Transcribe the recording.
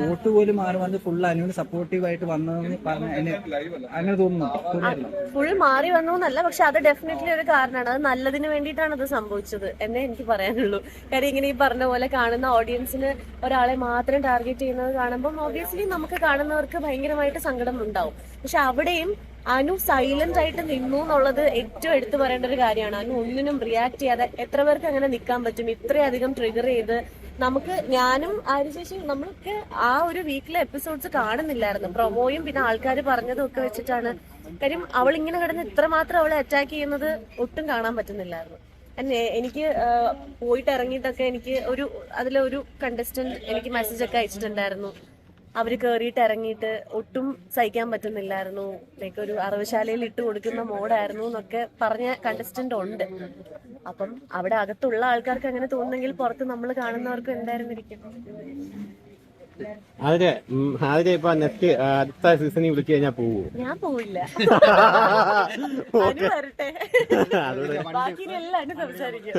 Vote പോലും മാറി വന്ന് ഫുൾ അനുവിന് സപ്പോർട്ടീവ് ആയിട്ട് വന്നതെന്ന് പറഞ്ഞ അങ്ങനെ തോന്നുന്നു. ഫുൾ മാറി വന്നു എന്നല്ല പക്ഷെ അത് ഡെഫിനറ്റ്ലി ഒരു കാരണമാണ്. അത് നല്ലതിന് വേണ്ടിയിട്ടാണ് അത് സംഭവിച്ചത് എന്നേ എനിക്ക് പറയാനുള്ളൂ. കാര്യം ഇങ്ങനെ ഈ പറഞ്ഞ പോലെ കാണുന്ന ഓഡിയൻസിന് ഒരാളെ മാത്രം ടാർഗറ്റ് ചെയ്യുന്നത് കാണുമ്പോൾ ഓബിയസ്ലി നമുക്ക് കാണുന്നവർക്ക് ഭയങ്കരമായിട്ട് സങ്കടം ഉണ്ടാവും. പക്ഷെ അവിടെയും അനു സൈലന്റ് ആയിട്ട് നിന്നു എന്നുള്ളത് ഏറ്റവും എടുത്തു പറയേണ്ട ഒരു കാര്യമാണ്. അനു ഒന്നിനും റിയാക്ട് ചെയ്യാതെ എത്ര പേർക്ക് അങ്ങനെ നിൽക്കാൻ പറ്റും? ഇത്രയധികം ട്രിഗർ ചെയ്ത് നമുക്ക് ഞാനും ആര്യശേഷി നമ്മളൊക്കെ ആ ഒരു വീക്കിലെ എപ്പിസോഡ്സ് കാണുന്നില്ലായിരുന്നു. പ്രൊമോയും പിന്നെ ആൾക്കാർ പറഞ്ഞതും ഒക്കെ വെച്ചിട്ടാണ്. കാര്യം അവൾ ഇങ്ങനെ കിടന്ന് ഇത്രമാത്രം അവളെ അറ്റാക്ക് ചെയ്യുന്നത് ഒട്ടും കാണാൻ പറ്റുന്നില്ലായിരുന്നു. എന്നെ എനിക്ക് പോയിട്ട് ഇറങ്ങിയിട്ടൊക്കെ എനിക്ക് ഒരു അതിലൊരു കണ്ടസ്റ്റന്റ് എനിക്ക് മെസ്സേജ് ഒക്കെ അയച്ചിട്ടുണ്ടായിരുന്നു. അവർ കയറിയിട്ട് ഇറങ്ങിയിട്ട് ഒട്ടും സഹിക്കാൻ പറ്റുന്നില്ലായിരുന്നു. ലൈക്ക് ഒരു അറവശാലയിൽ ഇട്ട് കൊടുക്കുന്ന മോഡായിരുന്നു എന്നൊക്കെ പറഞ്ഞ കണ്ടസ്റ്റന്റ് ഉണ്ട്. അപ്പം അവിടെ അകത്തുള്ള ആൾക്കാർക്ക് അങ്ങനെ തോന്നുന്നെങ്കിൽ പുറത്ത് നമ്മൾ കാണുന്നവർക്ക് എന്തായിരുന്നിരിക്കും? ഇപ്പൊ നെക്സ്റ്റ് അടുത്ത സീസണിൽ വിളിച്ചു കഴിഞ്ഞാൽ പോവോ? ഞാൻ പോവില്ല. ബാക്കി എല്ലാം സംസാരിക്കും.